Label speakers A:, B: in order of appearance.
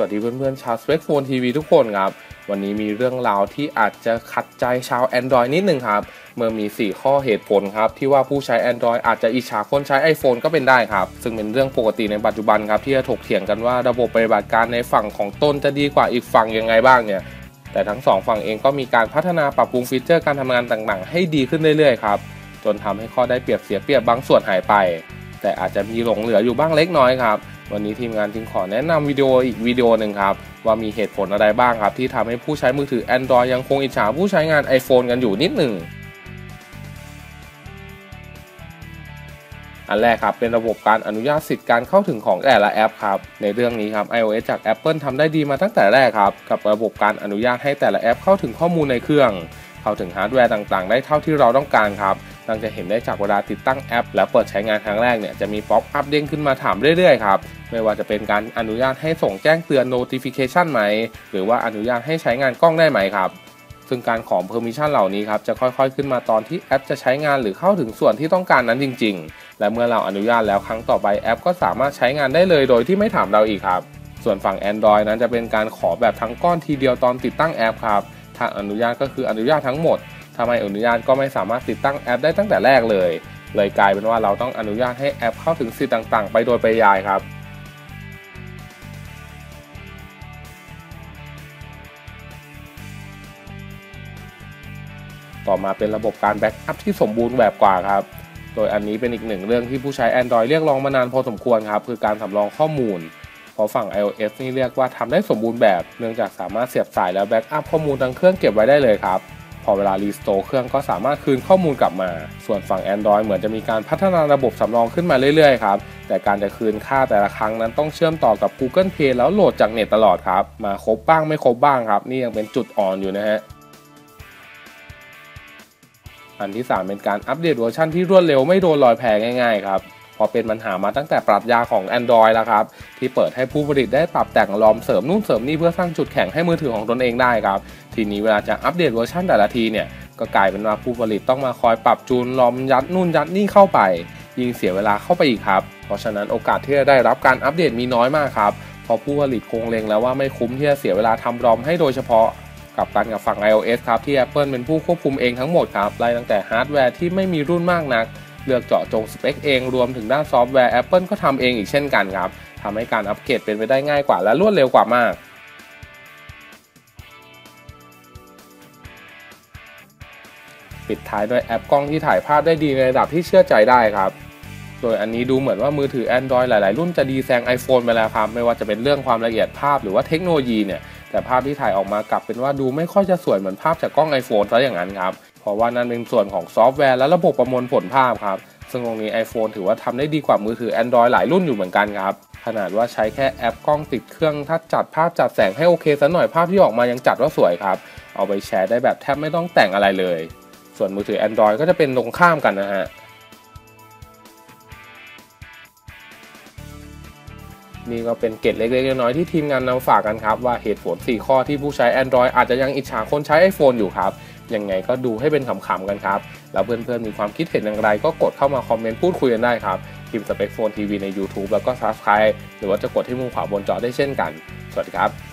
A: วัสดีเพื่อนๆชาว s p e c Phone TV ทุกคนครับ วันนี้มีเรื่องราวที่อาจจะขัดใจชาว Android นิดนึงครับ เมื่อมี 4 ข้อเหตุผลครับ ที่ว่าผู้ใช้ Android อาจจะอิจฉาคนใช้ iPhone ก็เป็นได้ครับ ซึ่งเป็นเรื่องปกติในปัจจุบันครับ ที่จะถกเถียงกันว่าระบบปฏิบัติการในฝั่งของต้นจะดีกว่าอีกฝั่งยังไงบ้างเนี่ยแต่ทั้งสองฝั่งเองก็มีการพัฒนาปรับปรุงฟีเจอร์การทำงานต่างๆ ให้ดีขึ้นเรื่อยๆครับจนทำให้ข้อได้เปรียบเสียเปรียบบางส่วนหายไป แต่อาจจะมีหลงเหลืออยู่บ้างเล็กน้อยครับ วันนี้ทีมงานจึงขอแนะนำวิดีโออีกวิดีโอหนึ่งครับ ว่ามีเหตุผลอะไรบ้างครับ ที่ทำให้ผู้ใช้มือถือ Android ยังคงอิจฉาผู้ใช้งาน iPhone กันอยู่นิดหนึ่งอันแรกครับเป็นระบบการอนุญาตสิทธิ์การเข้าถึงของแต่ละแอปครับในเรื่องนี้ครับ iOS จาก Apple ทำได้ดีมาตั้งแต่แรกครับ กับระบบการอนุญาตให้แต่ละแอปเข้าถึงข้อมูลในเครื่อง เข้าถึงฮาร์ดแวร์ต่างๆ ได้เท่าที่เราต้องการครับ ดังจะเห็นได้จากเวลาติดตั้งแอป แล้วเปิดใช้งานครั้งแรกเนี่ยจะมีป๊อปอัพเด้งขึ้นมาถามเรื่อยๆครับไม่ว่าจะเป็นการอนุญาตให้ส่งแจ้งเตือน notification ไหม หรือว่าอนุญาตให้ใช้งานกล้องได้ไหมครับ ซึ่งการขอ permission เหล่านี้ครับจะค่อยๆ ขึ้นมาตอนที่แอปจะใช้งานหรือเข้าถึงส่วนที่ต้องการนั้นจริง ๆ และเมื่อเราอนุญาตแล้วครั้งต่อไปแอป ก็สามารถใช้งานได้เลยโดยที่ไม่ถามเราอีกครับ ส่วนฝั่ง Android นั้นจะเป็นการขอแบบทั้งก้อนทีเดียวตอนติดตั้งแอปครับถ้าอนุญาตก็คืออนุญาตทั้งหมด ถ้าไม่อนุญาตก็ไม่สามารถติดตั้งแอปได้ตั้งแต่แรกเลย เลยกลายเป็นว่าเราต้องอนุญาตให้แอปเข้าถึงสิทธิ์ต่างๆ ไปโดยปริยายครับต่อมาเป็นระบบการแบ็กอัพที่สมบูรณ์แบบกว่าครับ โดยอันนี้เป็นอีกหนึ่งเรื่องที่ผู้ใช้ Android เรียกร้องมานานพอสมควรครับ คือการสำรองข้อมูล เพราะฝั่ง iOS นี่เรียกว่าทำได้สมบูรณ์แบบ เนื่องจากสามารถเสียบสายแล้วแบ็กอัพข้อมูลทั้งเครื่องเก็บไว้ได้เลยครับ อเวลารีสโตร์เครื่องก็สามารถคืนข้อมูลกลับมา ส่วนฝั่ง Android เหมือนจะมีการพัฒนาระบบสำรองขึ้นมาเรื่อยๆครับ แต่การจะคืนค่าแต่ละครั้งนั้นต้องเชื่อมต่อกับ Google Play แล้วโหลดจากเน็ตตลอดครับ มาครบบ้างไม่ครบบ้างครับ นี่ยังเป็นจุดอ่อนอยู่นะฮะอันที่ 3 เป็นการอัปเดตเวอร์ชันที่รวดเร็วไม่โดนลอยแพง่ายๆครับ พอเป็นปัญหามาตั้งแต่ปรับยาของ Android แล้วครับ ที่เปิดให้ผู้ผลิตได้ปรับแต่งลอมเสริมนู่นเสริมนี่เพื่อสร้างจุดแข็งให้มือถือของตนเองได้ครับ ทีนี้เวลาจะอัปเดตเวอร์ชันแต่ละทีเนี่ยก็กลายเป็นว่าผู้ผลิตต้องมาคอยปรับจูนลอมยัดนู่นยัดนี่เข้าไป ยิ่งเสียเวลาเข้าไปอีกครับ เพราะฉะนั้นโอกาสที่จะได้รับการอัปเดตมีน้อยมากครับเพราะผู้ผลิตคงเล็งแล้วว่าไม่คุ้มที่จะเสียเวลาทำรอมให้โดยเฉพาะกับการกับฝั่ง iOS ครับที่ Apple เป็นผู้ควบคุมเองทั้งหมดครับไล่ตั้งแต่ฮาร์ดแวร์ที่ไม่มีรุ่นมากนัก เลือกเจาะจงสเปคเองรวมถึงด้านซอฟต์แวร์ Apple ก็ทำเองอีกเช่นกันครับทำให้การอัปเกรดเป็นไปได้ง่ายกว่าและรวดเร็วกว่ามากปิดท้ายด้วยแอปกล้องที่ถ่ายภาพได้ดีในระดับที่เชื่อใจได้ครับ โดยอันนี้ดูเหมือนว่ามือถือ Android หลาย ๆ รุ่นจะดีแซง iPhone ไปแล้วครับ ไม่ว่าจะเป็นเรื่องความละเอียดภาพหรือว่าเทคโนโลยีเนี่ย แต่ภาพที่ถ่ายออกมากลับเป็นว่าดูไม่ค่อยจะสวยเหมือนภาพจากกล้อง iPhone ซะอย่างนั้นครับ ราะว่านั่นเป็นส่วนของซอฟต์แวร์และระบบประมวลผลภาพครับ ซึ่งตรงนี้ iPhone ถือว่าทำได้ดีกว่ามือถือ Android หลายรุ่นอยู่เหมือนกันครับ ขนาดว่าใช้แค่แอปกล้องติดเครื่อง ถ้าจัดภาพจัดแสงให้โอเคสักหน่อยภาพที่ออกมายังจัดว่าสวยครับ เอาไปแชร์ได้แบบแทบไม่ต้องแต่งอะไรเลย ส่วนมือถือ Android ก็จะเป็นตรงข้ามกันนะฮะนี่ก็เป็นเกร็ดเล็กๆน้อยๆที่ทีมงานนำฝากกันครับ ว่าเหตุผล 4 ข้อที่ผู้ใช้ Android อาจจะยังอิจฉาคนใช้ iPhone อยู่ครับ ยังไงก็ดูให้เป็นขำๆกันครับ แล้วเพื่อนๆมีความคิดเห็นอย่างไรก็กดเข้ามาคอมเมนต์พูดคุยกันได้ครับพิมพ์สเปคโฟนทีวีใน YouTube แล้วก็ Subscribe หรือว่าจะกดที่มุมขวาบนจอได้เช่นกัน สวัสดีครับ